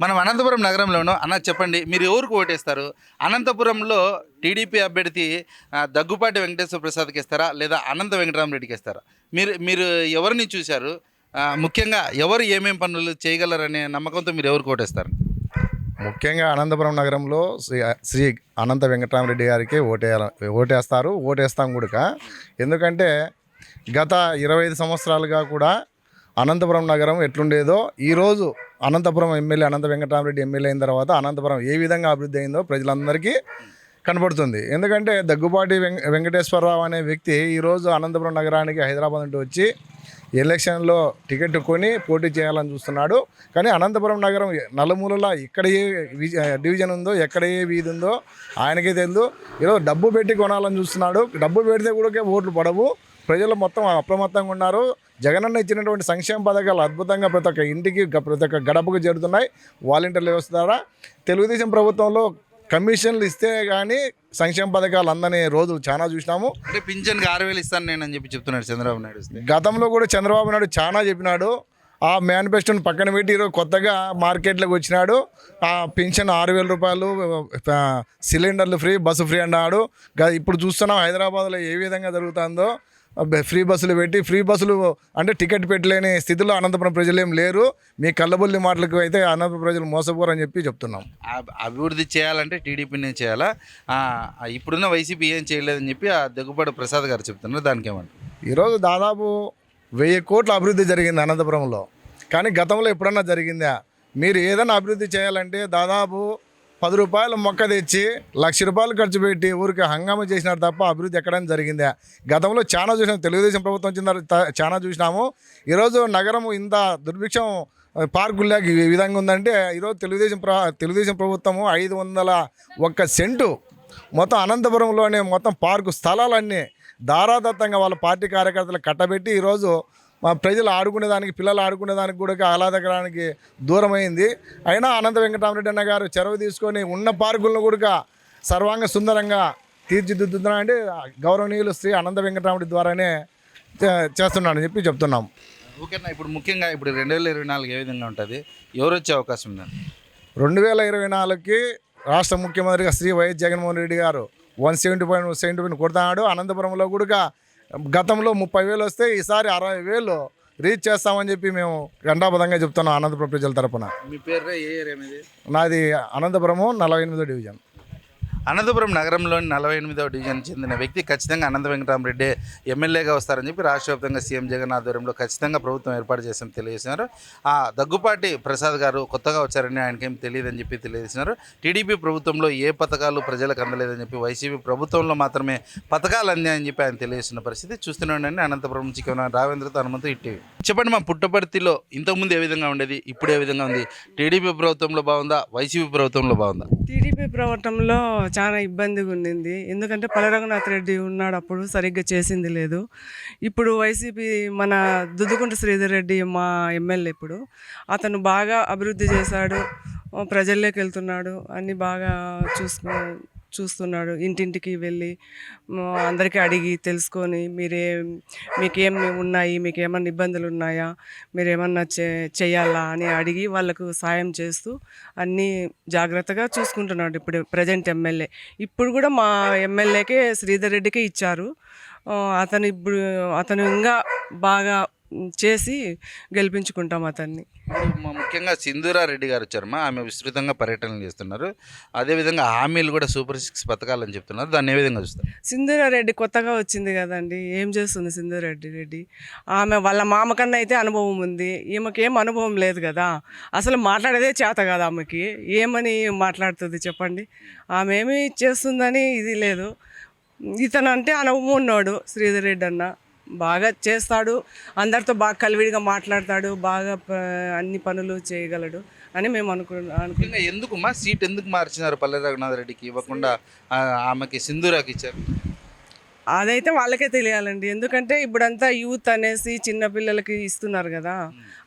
మనం అనంతపురం నగరంలోనూ అన్న చెప్పండి మీరు ఎవరికి ఓటేస్తారు? అనంతపురంలో టీడీపీ అభ్యర్థి దగ్గుపాటి వెంకటేశ్వర ప్రసాద్కి ఇస్తారా లేదా అనంత వెంకటరామరెడ్డికి ఇస్తారా మీరు మీరు ఎవరిని చూశారు? ముఖ్యంగా ఎవరు ఏమేమి పనులు చేయగలరనే నమ్మకంతో మీరు ఎవరికి ఓటేస్తారు? ముఖ్యంగా అనంతపురం నగరంలో శ్రీ శ్రీ అనంత వెంకటరామరెడ్డి గారికి ఓటేయాల ఓటేస్తారు ఓటేస్తాం కూడా ఎందుకంటే గత ఇరవై ఐదు సంవత్సరాలుగా కూడా అనంతపురం నగరం ఎట్లుండేదో ఈరోజు అనంతపురం ఎమ్మెల్యే అనంత వెంకటరామరెడ్డి ఎమ్మెల్యే అయిన తర్వాత అనంతపురం ఏ విధంగా అభివృద్ధి అయిందో ప్రజలందరికీ కనబడుతుంది. ఎందుకంటే దగ్గుపాటి వెంక వెంకటేశ్వరరావు అనే వ్యక్తి ఈరోజు అనంతపురం నగరానికి హైదరాబాద్ నుండి వచ్చి ఎలక్షన్లో టికెట్ కొని పోటీ చేయాలని చూస్తున్నాడు. కానీ అనంతపురం నగరం నలుమూలలా ఎక్కడ ఏ డివిజన్ ఉందో ఎక్కడ ఏ వీధి ఉందో ఆయనకే తెలియదు ఈరోజు డబ్బు పెట్టి కొనాలని చూస్తున్నాడు. డబ్బు పెడితే కూడా ఓట్లు పడవు. ప్రజలు మొత్తం అప్రమత్తంగా ఉన్నారు. జగనన్న ఇచ్చినటువంటి సంక్షేమ పథకాలు అద్భుతంగా ప్రతి ఒక్క ఇంటికి ప్రతి ఒక్క గడపకు చేరుతున్నాయి. వాలంటీర్ల వ్యవస్థ ద్వారా తెలుగుదేశం ప్రభుత్వంలో కమిషన్లు ఇస్తే కానీ సంక్షేమ పథకాలు అందని రోజులు చాలా చూసినాము. అంటే పింఛన్కి ఆరు వేలు ఇస్తాను నేను అని చెప్పి చెప్తున్నాడు చంద్రబాబు నాయుడు గతంలో కూడా చంద్రబాబు నాయుడు చాలా చెప్పినాడు. ఆ మేనిఫెస్టోని పక్కన పెట్టి ఈరోజు కొత్తగా మార్కెట్లోకి వచ్చినాడు. ఆ పెన్షన్ ఆరు వేల రూపాయలు సిలిండర్లు ఫ్రీ బస్సు ఫ్రీ అన్నాడు. ఇప్పుడు చూస్తున్నాం హైదరాబాద్లో ఏ విధంగా జరుగుతుందో. ఫ్రీ బస్సులు పెట్టి ఫ్రీ బస్సులు అంటే టికెట్ పెట్టలేని స్థితిలో అనంతపురం ప్రజలు ఏం లేరు. మీ కళ్ళబొల్లి మాటలకు అయితే అనంతపురం ప్రజలు మోసపోరని చెప్పి చెప్తున్నాం. అభివృద్ధి చేయాలంటే టీడీపీనే చేయాలా? ఇప్పుడున్న వైసీపీ ఏం చేయలేదని చెప్పి ఆ దగ్గుపాటి ప్రసాద్ గారు చెప్తున్నారు. దానికి ఏమంటారు? ఈరోజు దాదాపు వెయ్యి కోట్ల అభివృద్ధి జరిగింది అనంతపురంలో. కానీ గతంలో ఎప్పుడన్నా జరిగిందా? మీరు ఏదైనా అభివృద్ధి చేయాలంటే దాదాపు పది రూపాయల మొక్క తెచ్చి లక్ష రూపాయలు ఖర్చు పెట్టి ఊరికి హంగామా చేసినారు తప్ప అభివృద్ధి ఎక్కడైనా జరిగిందే? గతంలో చాలా చూసినాం తెలుగుదేశం ప్రభుత్వం వచ్చిన చాలా చూసినాము. ఈరోజు నగరం ఇంత దుర్భిక్షం పార్కుల్లాగా ఈ విధంగా ఉందంటే ఈరోజు తెలుగుదేశం ప్ర తెలుగుదేశం ప్రభుత్వము ఐదు వందల ఒక్క సెంటు మొత్తం అనంతపురంలోనే మొత్తం పార్కు స్థలాలన్నీ దారాదత్తంగా వాళ్ళ పార్టీ కార్యకర్తలు కట్టబెట్టి ఈరోజు మా ప్రజలు ఆడుకునేదానికి పిల్లలు ఆడుకునేదానికి కూడా ఆహ్లాదకరానికి దూరమైంది. అయినా అనంత వెంకటరామరెడ్డి అన్న గారు చెరవ తీసుకొని ఉన్న పార్కులను కూడా సర్వాంగ సుందరంగా తీర్చిదిద్దుతున్నారంటే గౌరవనీయులు శ్రీ అనంత వెంకటరామరెడ్డి ద్వారానే చే- చేస్తున్నాడని చెప్పి చెప్తున్నాం. ఓకేనా ఇప్పుడు ముఖ్యంగా ఇప్పుడు రెండు వేల ఇరవై నాలుగు ఏ విధంగా ఉంటుంది? ఎవరు వచ్చే అవకాశం ఉందండి రెండు వేల ఇరవై నాలుగుకి రాష్ట్ర ముఖ్యమంత్రిగా Shri YS Jaganmohan Reddy garu one seventy point seventy point కొడతాడు అనంతపురంలో కూడా గతంలో ముప్పై వేలు వస్తే ఈసారి అరవై వేలు రీచ్ చేస్తామని చెప్పి మేము గంటాపదంగా చెప్తున్నాం అనంతపురం ప్రజల తరపున. మీ పేరు నాది అనంతపురము నలభై ఎనిమిదో డివిజన్. అనంతపురం నగరంలోని నలభై ఎనిమిదవ డివిజన్ చెందిన వ్యక్తి ఖచ్చితంగా అనంత వెంకటరామరెడ్డి ఎమ్మెల్యేగా వస్తారని చెప్పి రాష్ట్ర వ్యాప్తంగా సీఎం జగన్ ఆధ్వర్యంలో ఖచ్చితంగా ప్రభుత్వం ఏర్పాటు చేస్తామని తెలియజేసినారు ఆ దగ్గుపాటి ప్రసాద్ గారు కొత్తగా వచ్చారని ఆయనకేం తెలియదని చెప్పి తెలియజేసినారు టీడీపీ ప్రభుత్వంలో ఏ పథకాలు ప్రజలకు అందలేదని చెప్పి వైసీపీ ప్రభుత్వంలో మాత్రమే పథకాలు అందాయని చెప్పి ఆయన తెలియజేసిన పరిస్థితి చూస్తూనే ఉండండి. అనంతపురం నుంచి రావేంద్రతో హనుమంతు ఇట్టి చెప్పండి మా పుట్టపర్తిలో ఇంతకుముందు ఏ విధంగా ఉండేది ఇప్పుడు ఏ విధంగా ఉంది? టీడీపీ ప్రభుత్వంలో బాగుందా? వైసీపీ ప్రభుత్వంలో బాగుందా? టీడీపీ ప్రభుత్వంలో చాలా ఇబ్బందిగా ఉండింది. ఎందుకంటే పల్లె రంగనాథ్ రెడ్డి ఉన్నాడు అప్పుడు సరిగ్గా చేసింది లేదు. ఇప్పుడు వైసీపీ మన దుద్దుకుంట శ్రీధర్ రెడ్డి మా ఎమ్మెల్యే ఇప్పుడు. అతను బాగా అభివృద్ధి చేశాడు ప్రజల్లోకి వెళ్తున్నాడు అన్నీ బాగా చూసుకు చూస్తున్నాడు. ఇంటింటికి వెళ్ళి అందరికీ అడిగి తెలుసుకొని మీరే మీకేం ఉన్నాయి మీకు ఏమన్నా ఇబ్బందులు ఉన్నాయా మీరు ఏమన్నా చే చేయాలా అని అడిగి వాళ్ళకు సాయం చేస్తూ అన్నీ జాగ్రత్తగా చూసుకుంటున్నాడు ఇప్పుడు ప్రజెంట్ ఎమ్మెల్యే. ఇప్పుడు కూడా మా ఎమ్మెల్యేకే శ్రీధర్ రెడ్డికే ఇచ్చారు. అతను ఇప్పుడు అతను ఇంకా బాగా చేసి గెలిపించుకుంటాం అతన్ని. ముఖ్యంగా సింధూరా రెడ్డి గారు వచ్చారు మా ఆమె విస్తృతంగా పర్యటనలు చేస్తున్నారు. అదేవిధంగా హామీలు కూడా సూపర్ సిక్స్ పథకాలని చెప్తున్నారు. దాన్ని ఏ విధంగా చూస్తారు? సింధూరారెడ్డి కొత్తగా వచ్చింది కదండి. ఏం చేస్తుంది సింధూరెడ్డి రెడ్డి? ఆమె వాళ్ళ మామ కన్నా అయితే అనుభవం ఉంది. ఈమెకి ఏం అనుభవం లేదు కదా. అసలు మాట్లాడేదే చేత కదా ఆమెకి. ఏమని మాట్లాడుతుంది చెప్పండి? ఆమె ఏమి చేస్తుందని ఇది లేదు. ఇతను అంటే అనుభవం ఉన్నాడు శ్రీధర్ రెడ్డి అన్న. బాగా చేస్తాడు. అందరితో బాగా కలివిడిగా మాట్లాడతాడు. బాగా అన్ని పనులు చేయగలడు అని మేము అనుకు అనుకు ముఖ్యంగా ఎందుకు మా సీట్ ఎందుకు మార్చినారు పల్లె రఘునాథ్ రెడ్డికి? ఇవ్వకుండా ఆమెకి సింధూరాకి ఇచ్చారు. అదైతే వాళ్ళకే తెలియాలండి. ఎందుకంటే ఇప్పుడంతా యూత్ అనేసి చిన్న పిల్లలకి ఇస్తున్నారు కదా.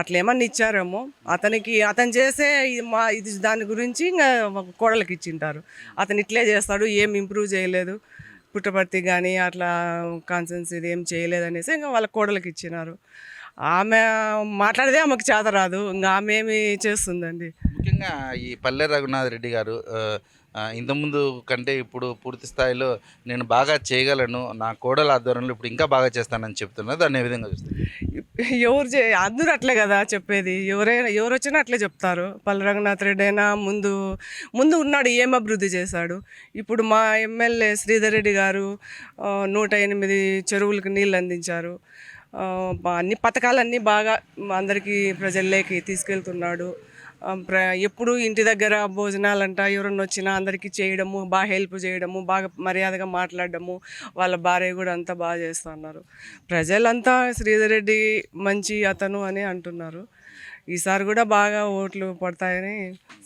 అట్లా ఏమన్నా ఇచ్చారేమో? అతనికి అతను చేసే ఇది మా ఇది దాని గురించి ఇంకా కోడలకి ఇచ్చింటారు. అతను ఇట్లే చేస్తాడు ఏం ఇంప్రూవ్ చేయలేదు. పుట్టపర్తి కానీ అట్లా కాన్సెన్స్ ఇది ఏం చేయలేదనేసి ఇంకా వాళ్ళ కోడలకి ఇచ్చినారు. ఆమె మాట్లాడితే ఆమెకు చేత రాదు. ఇంకా ఆమె ఏమి చేస్తుందండి? ముఖ్యంగా ఈ పల్లె రఘునాథ్ రెడ్డి గారు ఇంతకుముందు కంటే ఇప్పుడు పూర్తి స్థాయిలో నేను బాగా చేయగలను నా కోడల ఆధ్వర్యంలో ఇప్పుడు ఇంకా బాగా చేస్తానని చెప్తున్నా దాన్ని ఏ విధంగా చూస్తాను ఎవరు చే అందరూ అట్లే కదా చెప్పేది. ఎవరైనా ఎవరు వచ్చినా అట్లే చెప్తారు. పల్లె రంగనాథ్ రెడ్డి అయినా ముందు ముందు ఉన్నాడు ఏం అభివృద్ధి చేశాడు. ఇప్పుడు మా ఎమ్మెల్యే శ్రీధర్ రెడ్డి గారు నూట ఎనిమిది చెరువులకు నీళ్ళు అందించారు. అన్ని పథకాలన్నీ బాగా అందరికీ ప్రజల్లోకి తీసుకెళ్తున్నాడు. ఎప్పుడు ఇంటి దగ్గర భోజనాలంట ఎవరన్నా వచ్చినా అందరికీ చేయడము బాగా హెల్ప్ చేయడము బాగా మర్యాదగా మాట్లాడడము వాళ్ళ భార్య కూడా అంతా బాగా చేస్తున్నారు ప్రజలంతా శ్రీధర్ రెడ్డి మంచి అతను అని అంటున్నారు. ఈసారి కూడా బాగా ఓట్లు పడతాయని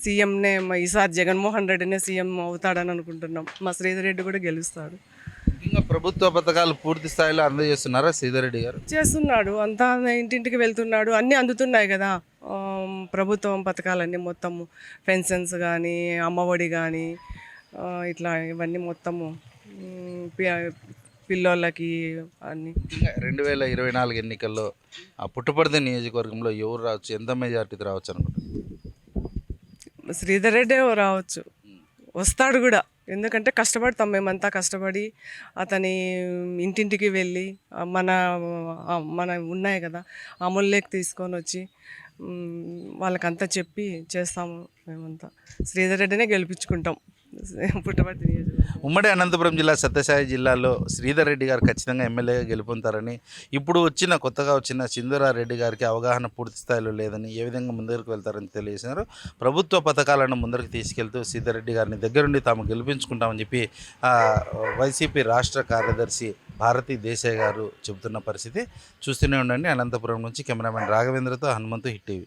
సీఎంనే ఈసారి జగన్మోహన్ రెడ్డినే సీఎం అవుతాడని అనుకుంటున్నాం. మా శ్రీధర్ రెడ్డి కూడా గెలుస్తాడు. ముఖ్యంగా ప్రభుత్వ పథకాలు పూర్తి స్థాయిలో అందజేస్తున్నారా శ్రీధర్ రెడ్డి గారు? చేస్తున్నాడు. అంతా ఇంటింటికి వెళ్తున్నాడు. అన్నీ అందుతున్నాయి కదా. ప్రభుత్వం పథకాలన్నీ మొత్తము పెన్షన్స్ కానీ అమ్మఒడి కానీ ఇట్లా ఇవన్నీ మొత్తము పిల్లోళ్ళకి అన్నీ. రెండు వేల ఇరవై నాలుగు ఎన్నికల్లో ఆ పుట్టపర్తి నియోజకవర్గంలో ఎవరు రావచ్చు? ఎంత మెజార్టీతో రావచ్చు అనుకుంటున్నారు? శ్రీధర్ రెడ్డే రావచ్చు? వస్తాడు కూడా. ఎందుకంటే కష్టపడతాం మేమంతా. కష్టపడి అతని ఇంటింటికి వెళ్ళి మన మన ఉన్నాయి కదా అమూల్యకి తీసుకొని వచ్చి వాళ్ళకంతా చెప్పి చేస్తాము మేమంతా. శ్రీధర్ రెడ్డినే గెలిపించుకుంటాం. పుట్టపర్తి నియోజకవర్గం. ఉమ్మడి అనంతపురం జిల్లా సత్యసాయి జిల్లాలో శ్రీధర్ రెడ్డి గారు ఖచ్చితంగా ఎమ్మెల్యేగా గెలుపొందుతారని ఇప్పుడు వచ్చిన కొత్తగా వచ్చిన సింధురారెడ్డి గారికి అవగాహన పూర్తి స్థాయిలో లేదని ఏ విధంగా ముందరకు వెళ్తారని తెలియజేశారు. ప్రభుత్వ పథకాలను ముందరకు తీసుకెళ్తూ సీతారెడ్డి రెడ్డి గారిని దగ్గరుండి తాము గెలిపించుకుంటామని చెప్పి వైసీపీ రాష్ట్ర కార్యదర్శి భారతీ దేశాయ్ గారు చెబుతున్న పరిస్థితి చూస్తూనే ఉండండి. అనంతపురం నుంచి కెమెరామెన్ రాఘవేంద్రతో హనుమంతు హిట్ టీవీ.